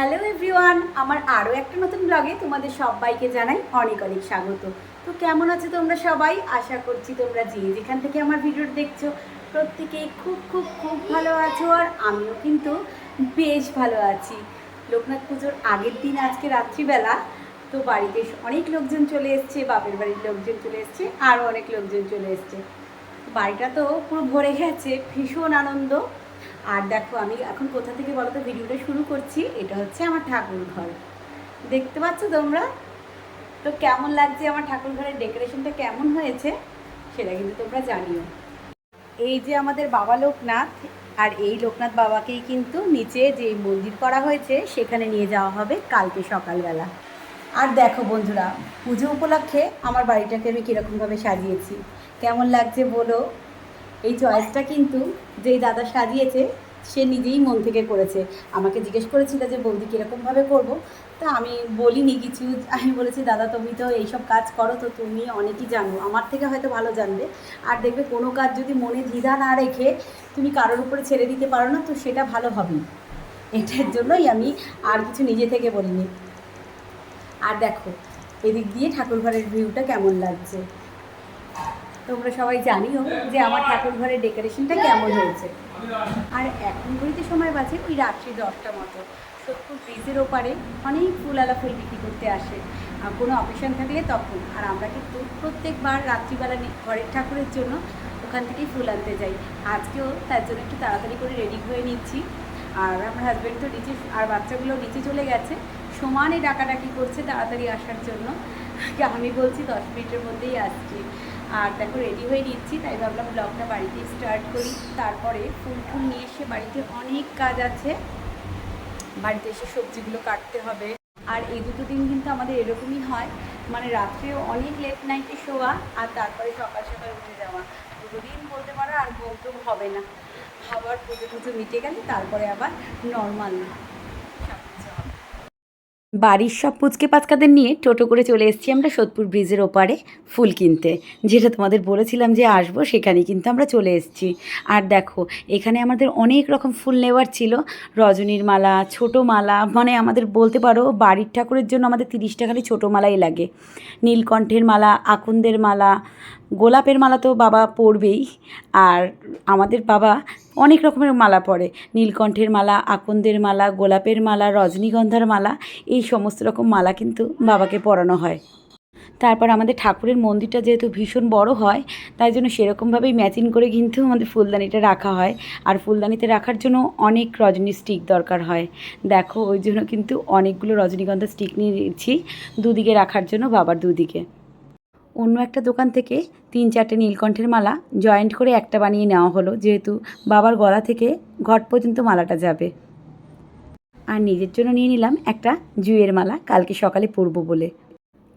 Hello everyone, আমার আরও একটা নতুন ব্লগে তোমাদের সবাইকে জানাই অনেক অনেক স্বাগত। তো কেমন আছো তোমরা সবাই? আশা করছি তোমরা যে যেখান থেকে আমার ভিডিওটা দেখছ, প্রত্যেকেই খুব খুব খুব ভালো আছো আর আমিও কিন্তু বেশ ভালো আছি। লোকনাথ পুজোর আগের দিন, আজকে রাত্রিবেলা, তো বাড়িতে অনেক লোকজন চলে এসছে, বাপের বাড়ির লোকজন চলে এসছে, আরও অনেক লোকজন চলে এসছে। বাড়িটা তো পুরো ভরে গেছে, ভীষণ আনন্দ। আর দেখো, আমি এখন কোথা থেকে বলো তো ভিডিওটা শুরু করছি। এটা হচ্ছে আমার ঠাকুর ঘর। দেখতে পাচ্ছ তোমরা? তো কেমন লাগছে আমার ঠাকুর ঘরের ডেকোরেশনটা? কেমন হয়েছে? সেটা কিন্তু তোমরা জানিও। এই যে আমাদের বাবা লোকনাথ, আর এই লোকনাথ বাবাকেই কিন্তু নিচে যে মন্দির করা হয়েছে, সেখানে নিয়ে যাওয়া হবে কালকে সকালবেলা। আর দেখো বন্ধুরা, পুজো উপলক্ষে আমার বাড়িটাকে আমি কীরকমভাবে সাজিয়েছি। কেমন লাগছে বলো? এই চয়েসটা কিন্তু যেই দাদা সাজিয়েছে, সে নিজেই মন থেকে করেছে। আমাকে জিজ্ঞেস করেছিল যে, বৌদি কীরকমভাবে করব? তা আমি বলিনি কিছু। আমি বলেছি, দাদা, তুমি তো এইসব কাজ করো, তো তুমি অনেকই জানো। আমার থেকে হয়তো ভালো জানবে। আর দেখবে, কোনো কাজ যদি মনে দ্বিধা না রেখে তুমি কারোর উপরে ছেড়ে দিতে পারো না, তো সেটা ভালো হবেই এটার জন্যই আমি আর কিছু নিজে থেকে বলিনি। আর দেখো, এদিক দিয়ে ঠাকুর ঘরের ভিউটা কেমন লাগছে। তোমরা সবাই জানিও যে আমার ঠাকুর ঘরের ডেকোরেশনটা কেমন হয়েছে। আর এখন ঘড়িতে সময় বাজে ওই রাত্রি দশটা মতো। সোদপুর ব্রিজের ওপারে অনেক ফুলালা ফুল বিক্রি করতে আসে। কোনো অকেশন থাকলে তখন। আর আমরা কিন্তু প্রত্যেকবার রাত্রিবেলা ঘরের ঠাকুরের জন্য ওখান থেকেই ফুল আনতে যাই। আজকেও তার জন্য একটু তাড়াতাড়ি করে রেডি হয়ে নিচ্ছি। আর আমার হাজব্যান্ড তো নিচে আর বাচ্চাগুলো নিচে চলে গেছে। সমানে ডাকাডাকি করছে তাড়াতাড়ি আসার জন্য। আমি বলছি দশ মিনিটের মধ্যেই আসছি। আর দেখো রেডি হয়ে নিচ্ছি, তাই ভাবলাম ব্লগটা বাড়িতেই স্টার্ট করি। তারপরে ফুল ফুল নিয়ে এসে বাড়িতে অনেক কাজ আছে। বাড়িতে এসে সবজিগুলো কাটতে হবে। আর এই দুটো দিন কিন্তু আমাদের এরকমই হয়। মানে রাত্রেও অনেক লেট নাইটে শোয়া আর তারপরে সকাল সকাল উঠে যাওয়া। দুটো দিন বলতে পারো আর টুম হবে না। আবার পুজো টুজো মিটে গেলে তারপরে আবার নর্মাল বাড়ির সব পুচকে পাচকাদের নিয়ে টোটো করে চলে এসেছি আমরা সোদপুর ব্রিজের ওপারে ফুল কিনতে। যেটা তোমাদের বলেছিলাম যে আসব, সেখানেই কিন্তু আমরা চলে এসেছি। আর দেখো, এখানে আমাদের অনেক রকম ফুল নেওয়ার ছিল। রজনীর মালা, ছোট মালা মানে আমাদের বলতে পারো বাড়ির ঠাকুরের জন্য আমাদের তিরিশটা খালি ছোটো মালাই লাগে। নীলকণ্ঠের মালা, আকন্দের মালা, গোলাপের মালা তো বাবা পরবেই। আর আমাদের বাবা অনেক রকমের মালা পরে। নীলকণ্ঠের মালা, আকন্দের মালা, গোলাপের মালা, রজনীগন্ধার মালা, এই সমস্ত রকম মালা কিন্তু বাবাকে পরানো হয়। তারপর আমাদের ঠাকুরের মন্দিরটা যেহেতু ভীষণ বড় হয়, তাই জন্য সেরকমভাবেই ম্যাচিং করে কিন্তু আমাদের ফুলদানিটা রাখা হয়। আর ফুলদানিতে রাখার জন্য অনেক রজনী স্টিক দরকার হয়। দেখো, ওই জন্য কিন্তু অনেকগুলো রজনীগন্ধা স্টিক নিয়ে নিয়েছি দুদিকে রাখার জন্য বাবার দুদিকে। অন্য একটা দোকান থেকে তিন চারটে নীলকণ্ঠের মালা জয়েন্ট করে একটা বানিয়ে নেওয়া হলো, যেহেতু বাবার গলা থেকে ঘট পর্যন্ত মালাটা যাবে। আর নিজের জন্য নিয়ে নিলাম একটা জুয়ের মালা, কালকে সকালে পরবো বলে।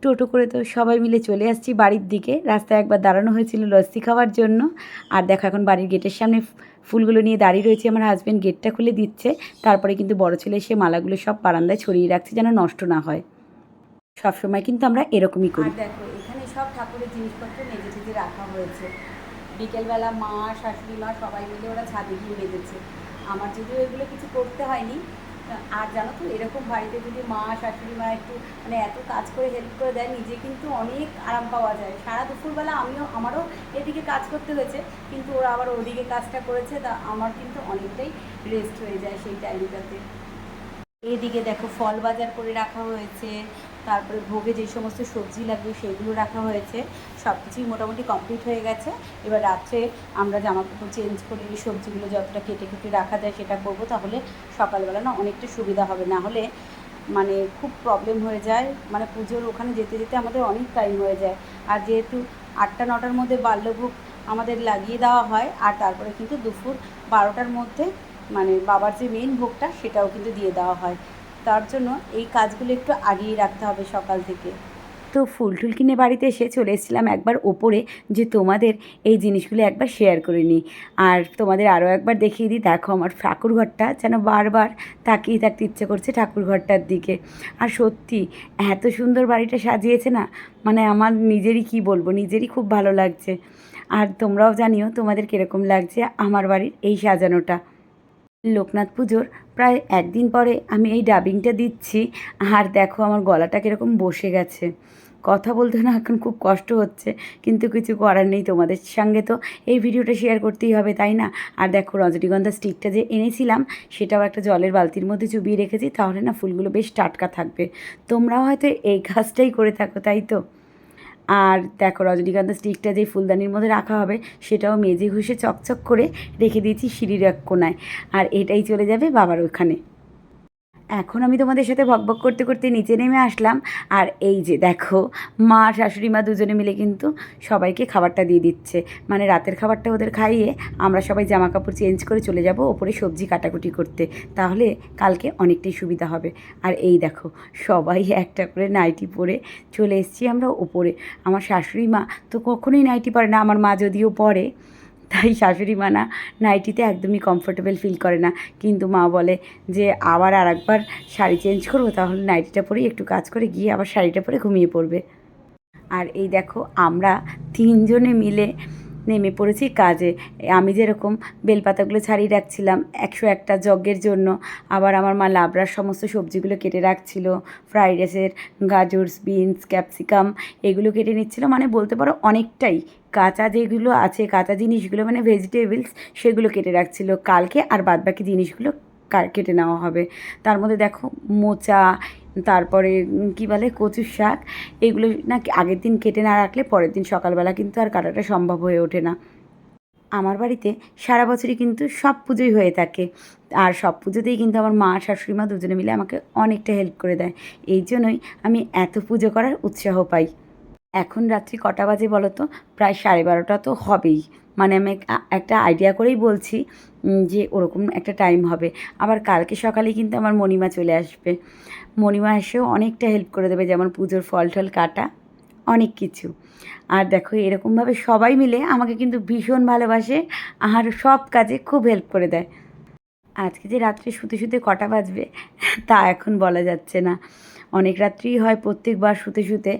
টোটো করে তো সবাই মিলে চলে আসছি বাড়ির দিকে। রাস্তায় একবার দাঁড়ানো হয়েছিল লস্যি খাওয়ার জন্য। আর দেখো এখন বাড়ির গেটের সামনে ফুলগুলো নিয়ে দাঁড়িয়ে রয়েছে, আমার হাজব্যান্ড গেটটা খুলে দিচ্ছে। তারপরে কিন্তু বড় ছেলে সে মালাগুলো সব বারান্দায় ছড়িয়ে রাখছে যেন নষ্ট না হয়। সবসময় কিন্তু আমরা এরকমই করি। দেখো, এখানে সব ঠাকুরের জিনিসপত্র টেজে রাখা হয়েছে। বিকেলবেলা মা, শাশুড়ি মা সবাই মিলে ওরা ছাদে গিয়ে মেজেছে আমার যদিও এগুলো কিছু করতে হয়নি, আর জানো তো এরকম বাড়িতে যদি মা, শাশুড়ি মা একটু মানে এত কাজ করে হেল্প করে দেয়, নিজে কিন্তু অনেক আরাম পাওয়া যায়। সারা দুপুরবেলা আমিও, আমারও এদিকে কাজ করতে হয়েছে, কিন্তু ওরা আবার ওদিকে কাজটা করেছে, তা আমার কিন্তু অনেকটাই রেস্ট হয়ে যায় সেই টাইমটাতে এদিকে দেখো ফল বাজার করে রাখা হয়েছে তারপরে ভোগে যে সমস্ত সবজি লাগবে সেইগুলো রাখা হয়েছে। সব কিছুই মোটামুটি কমপ্লিট হয়ে গেছে। এবার রাত্রে আমরা জামা কাপড় চেঞ্জ করে এই সবজিগুলো যতটা কেটে কেটে রাখা যায় সেটা করব, তাহলে সকালবেলা না অনেকটা সুবিধা হবে। না হলে মানে খুব প্রবলেম হয়ে যায়। মানে পুজোর ওখানে যেতে যেতে আমাদের অনেক টাইম হয়ে যায়। আর যেহেতু আটটা নটার মধ্যে বাল্যভোগ আমাদের লাগিয়ে দেওয়া হয়, আর তারপরে কিন্তু দুপুর বারোটার মধ্যে মানে বাবার যে মেন ভোগটা সেটাও কিন্তু দিয়ে দেওয়া হয়। তার জন্য এই কাজগুলো একটু আগিয়ে রাখতে হবে সকাল থেকে। তো ফুল টুল কিনে বাড়িতে এসে চলে এসেছিলাম একবার ওপরে যে তোমাদের এই জিনিসগুলো একবার শেয়ার করে নিই। আর তোমাদের আরও একবার দেখিয়ে দিই, দেখো আমার ঠাকুর ঘরটা যেন বারবার তাকিয়ে থাকতে ইচ্ছে করছে ঠাকুর ঘরটার দিকে। আর সত্যি, এত সুন্দর বাড়িটা সাজিয়েছে না মানে আমার নিজেরই কি বলব, নিজেরই খুব ভালো লাগছে। আর তোমরাও জানিও তোমাদের কীরকম লাগছে আমার বাড়ির এই সাজানোটা। লোকনাথ পুজোর প্রায় একদিন পরে আমি এই ডাবিংটা দিচ্ছি। আর দেখো আমার গলাটা কীরকম বসে গেছে। কথা বলতে না এখন খুব কষ্ট হচ্ছে, কিন্তু কিছু করার নেই তোমাদের সঙ্গে তো। এই ভিডিওটা শেয়ার করতেই হবে, তাই না? আর দেখো রজনীগন্ধা স্টিকটা যে এনেছিলাম, সেটাও একটা জলের বালতির মধ্যে চুবিয়ে রেখেছি, তাহলে না ফুলগুলো বেশ টাটকা থাকবে। তোমরাও হয়তো এই কাজটাই করে থাকো, তাই তো? আর দেখো রজনীকান্তা স্টিকটা যে ফুলদানির মধ্যে রাখা হবে, সেটাও মেজে ঘুষে চকচক করে রেখে দিয়েছি সিঁড়ির এক কোনায়। আর এটাই চলে যাবে বাবার ওখানে। এখন আমি তোমাদের সাথে বকবক করতে করতে নিচে নেমে আসলাম। আর এই যে দেখো, মা, শাশুড়ি মা দুজনে মিলে কিন্তু সবাইকে খাবারটা দিয়ে দিচ্ছে। মানে রাতের খাবারটা ওদের খাইয়ে আমরা সবাই জামা কাপড় চেঞ্জ করে চলে যাব ওপরে সবজি কাটাকুটি করতে। তাহলে কালকে অনেকটাই সুবিধা হবে। আর এই দেখো, সবাই একটা করে নাইটি পরে চলে এসেছি আমরা ওপরে। আমার শাশুড়ি মা তো কখনোই নাইটি পরে না, আমার মা যদিও পরে। তাই শাশুড়ি মা না নাইটিতে একদমই কমফোর্টেবল ফিল করে না। কিন্তু মা বলে যে, আবার আর একবার শাড়ি চেঞ্জ করব, তাহলে নাইটিটা পরেই একটু কাজ করে গিয়ে আবার শাড়িটা পরে ঘুমিয়ে পড়বে। আর এই দেখো, আমরা তিনজনে মিলে নেমে পড়েছি কাজে। আমি যেরকম বেলপাতাগুলো ছাড়িয়ে রাখছিলাম একশো একটা যজ্ঞের জন্য, আবার আমার মা লাবড়ার সমস্ত সবজিগুলো কেটে রাখছিল ফ্রাইড রাইসের গাজরস বিনস ক্যাপসিকাম এগুলো কেটে নিচ্ছিল। মানে বলতে পারো অনেকটাই কাঁচা যেগুলো আছে, কাঁচা জিনিসগুলো মানে ভেজিটেবলস সেগুলো কেটে রাখছিল। কালকে আর বাদ বাকি জিনিসগুলো কেটে নেওয়া হবে। তার মধ্যে দেখো মোচা, তারপরে কী বলে, কচুর শাক, এগুলো না আগের দিন কেটে না রাখলে পরের দিন সকালবেলা কিন্তু আর কাটাটা সম্ভব হয়ে ওঠে না। আমার বাড়িতে সারা বছরই কিন্তু সব পুজোই হয়ে থাকে। আর সব পুজোতেই কিন্তু আমার মা, শাশুড়ি মা দুজনে মিলে আমাকে অনেকটা হেল্প করে দেয়। এই জন্যই আমি এত পুজো করার উৎসাহ পাই। এখন রাত্রি কটা বাজে বলো তো প্রায় সাড়ে বারোটা তো হবেই। মানে আমি একটা আইডিয়া করেই বলছি যে ওরকম একটা টাইম হবে। আবার কালকে সকালে কিন্তু আমার মণিমা চলে আসবে। মণিমা এসেও অনেকটা হেল্প করে দেবে, যেমন পুজোর ফল টল কাটা, অনেক কিছু। আর দেখো, এরকমভাবে সবাই মিলে আমাকে কিন্তু ভীষণ ভালোবাসে, আর সব কাজে খুব হেল্প করে দেয়। আজকে যে রাত্রে শুতে শুতে কটা বাজবে, তা এখন বলা যাচ্ছে না। অনেক রাত্রিই হয় প্রত্যেকবার শুতে শুতে।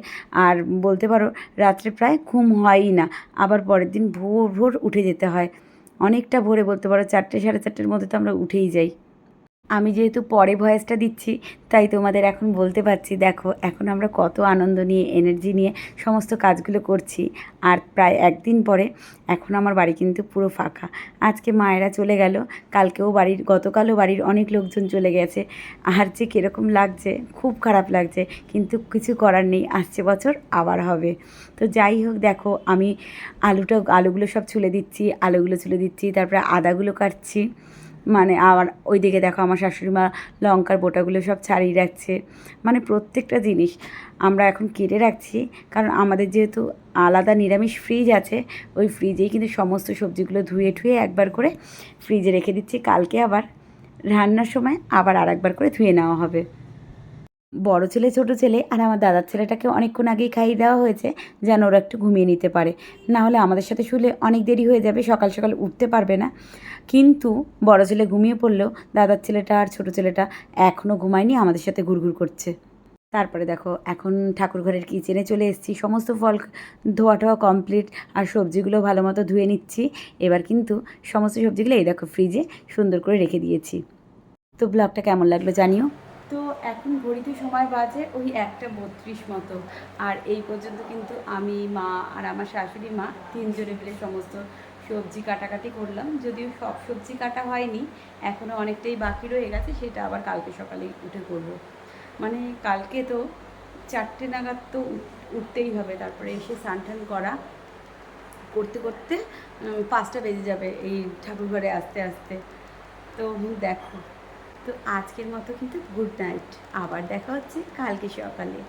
আর বলতে পারো, রাত্রে প্রায় ঘুম হয়ই না, আবার পরের দিন ভোর ভোর উঠে যেতে হয়। অনেকটা ভোরে বলতে পারো, চারটে সাড়ে চারটের মধ্যে তো আমরা উঠেই যাই। আমি যেহেতু পরে ভয়েসটা দিচ্ছি, তাই তোমাদের এখন বলতে পারছি, দেখো, এখন আমরা কত আনন্দ নিয়ে এনার্জি নিয়ে সমস্ত কাজগুলো করছি। আর প্রায় একদিন পরে এখন আমার বাড়ি কিন্তু পুরো ফাঁকা। আজকে মায়েরা চলে গেল, কালকেও বাড়ির, গতকালও বাড়ির অনেক লোকজন চলে গেছে। আর যে কীরকম লাগছে, খুব খারাপ লাগছে, কিন্তু কিছু করার নেই, আসছে বছর, আবার হবে। তো যাই হোক, দেখো, আমি আলুটা, আলুগুলো সব ছুলে দিচ্ছি, আলুগুলো ছুলে দিচ্ছি, তারপরে আদাগুলো কাটছি। মানে আবার ওইদিকে দেখো আমার শাশুড়ি মা লঙ্কার বোটাগুলো সব ছাড়িয়ে রাখছে। মানে প্রত্যেকটা জিনিস আমরা এখন কেটে রাখছি, কারণ আমাদের যেহেতু আলাদা নিরামিষ ফ্রিজ আছে, ওই ফ্রিজেই কিন্তু সমস্ত সবজিগুলো ধুয়ে ঠুয়ে একবার করে ফ্রিজে রেখে দিচ্ছি। কালকে আবার রান্নার সময় আবার আর একবার করে ধুয়ে নেওয়া হবে। বড় ছেলে, ছোট ছেলে আর আমার দাদার ছেলেটাকে অনেকক্ষণ আগেই খাইয়ে দেওয়া হয়েছে যেন ওরা একটু ঘুমিয়ে নিতে পারে। না হলে আমাদের সাথে শুলে অনেক দেরি হয়ে যাবে, সকাল সকাল উঠতে পারবে না। কিন্তু বড় ছেলে ঘুমিয়ে পড়লেও দাদার ছেলেটা আর ছোট ছেলেটা এখনও ঘুমায়নি, আমাদের সাথে ঘুরঘুর করছে। তারপরে দেখো, এখন ঠাকুর ঘরের কিচেনে চলে এসেছি। সমস্ত ফল ধোয়া টোয়া কমপ্লিট আর সবজিগুলো ভালো মতো ধুয়ে নিচ্ছি। এবার কিন্তু সমস্ত সবজিগুলো এই দেখো ফ্রিজে সুন্দর করে রেখে দিয়েছি। তো ব্লগটা কেমন লাগল জানিও। এখন ঘড়িতে সময় বাজে ওই একটা বত্রিশ মতো। আর এই পর্যন্ত কিন্তু আমি, মা আর আমার শাশুড়ি মা তিনজনে মিলে সমস্ত সবজি কাটাকাটি করলাম। যদিও সব সবজি কাটা হয়নি এখনও অনেকটাই বাকি রয়ে গেছে, সেটা আবার কালকে সকালে উঠে করব। মানে কালকে তো চারটে নাগাদ তো উঠ- উঠতেই হবে। তারপরে এসে স্নান করা করতে করতে পাঁচটা বেজে যাবে এই ঠাকুর ঘরে আসতে আসতে। তো দেখো। তো আজকের মতো কিন্তু গুড নাইট আবার দেখা হচ্ছে কালকে সকালে।